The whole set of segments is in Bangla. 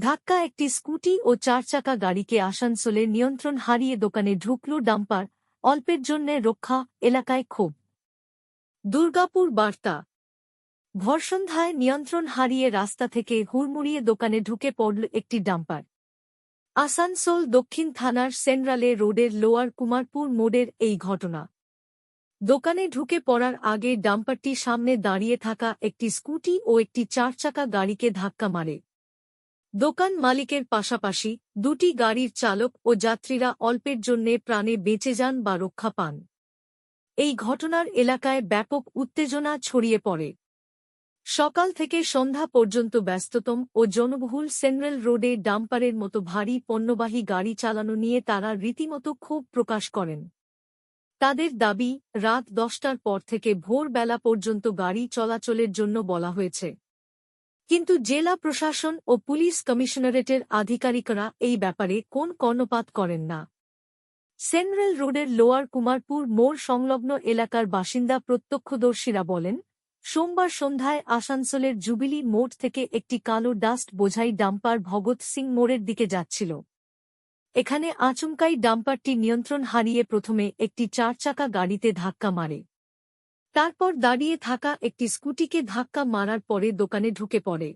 ধাক্কা একটি স্কুটি ও চারচাকা গাড়িকে আসানসোলে নিয়ন্ত্রণ হারিয়ে দোকানে ঢুকল ডাম্পার, অল্পের জন্যে রক্ষা, এলাকায় ক্ষোভ। দুর্গাপুর বার্তা। ভরসন্ধ্যায় নিয়ন্ত্রণ হারিয়ে রাস্তা থেকে হুড়মুড়িয়ে দোকানে ঢুকে পড়ল একটি ডাম্পার। আসানসোল দক্ষিণ থানার সেন্ট্রালে রোডের লোয়ার কুমারপুর মোড়ের এই ঘটনা। দোকানে ঢুকে পড়ার আগে ডাম্পারটি সামনে দাঁড়িয়ে থাকা একটি স্কুটি ও একটি চারচাকা গাড়িকে ধাক্কা মারে। দোকান মালিকের পাশাপাশি দুটি গাড়ির চালক ও যাত্রীরা অল্পের জন্যে প্রাণে বেঁচে যান বা রক্ষা পান। এই ঘটনার এলাকায় ব্যাপক উত্তেজনা ছড়িয়ে পড়ে। সকাল থেকে সন্ধ্যা পর্যন্ত ব্যস্ততম ও জনবহুল সেন্ট্রাল রোডে ডাম্পারের মতো ভারী পণ্যবাহী গাড়ি চালানো নিয়ে তারা রীতিমতো ক্ষোভ প্রকাশ করেন। তাদের দাবি, রাত দশটার পর থেকে ভোরবেলা পর্যন্ত গাড়ি চলাচলের জন্য বলা হয়েছে। কিন্তু জেলা প্রশাসন ও পুলিশ কমিশনারেটের আধিকারিকরা এই ব্যাপারে কোন কর্ণপাত করেন না। সেন্ট্রাল রোডের লোয়ার কুমারপুর মোড় সংলগ্ন এলাকার বাসিন্দা প্রত্যক্ষদর্শীরা বলেন, সোমবার সন্ধ্যায় আসানসোলের জুবিলি মোড় থেকে একটি কালো ডাস্ট বোঝাই ডাম্পার ভগৎ সিং মোড়ের দিকে যাচ্ছিল। এখানে আচমকাই ডাম্পারটি নিয়ন্ত্রণ হারিয়ে প্রথমে একটি চারচাকা গাড়িতে ধাক্কা মারে। তারপর দাঁড়িয়ে থাকা একটি স্কুটিকে ধাক্কা মারার পরে দোকানে ঢুকে পড়ে।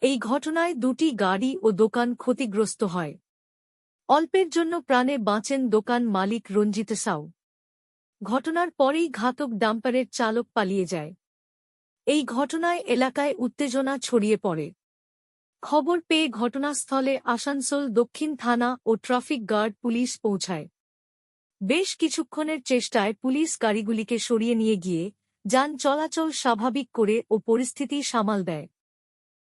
এই ঘটনায় দুটি গাড়ি ও দোকান ক্ষতিগ্রস্ত হয়। অল্পের জন্য প্রাণে বাঁচেন দোকান মালিক রঞ্জিত সাউ। ঘটনার পরেই ঘাতক ডাম্পারের চালক পালিয়ে যায়। এই ঘটনায় এলাকায় উত্তেজনা ছড়িয়ে পড়ে। খবর পেয়ে ঘটনাস্থলে আসানসোল দক্ষিণ থানা ও ট্রাফিক গার্ড পুলিশ পৌঁছায়। বেশ কিছুক্ষণের চেষ্টায় পুলিশ গাড়িগুলিকে সরিয়ে নিয়ে গিয়ে যান চলাচল স্বাভাবিক করে ও পরিস্থিতি সামাল দেয়।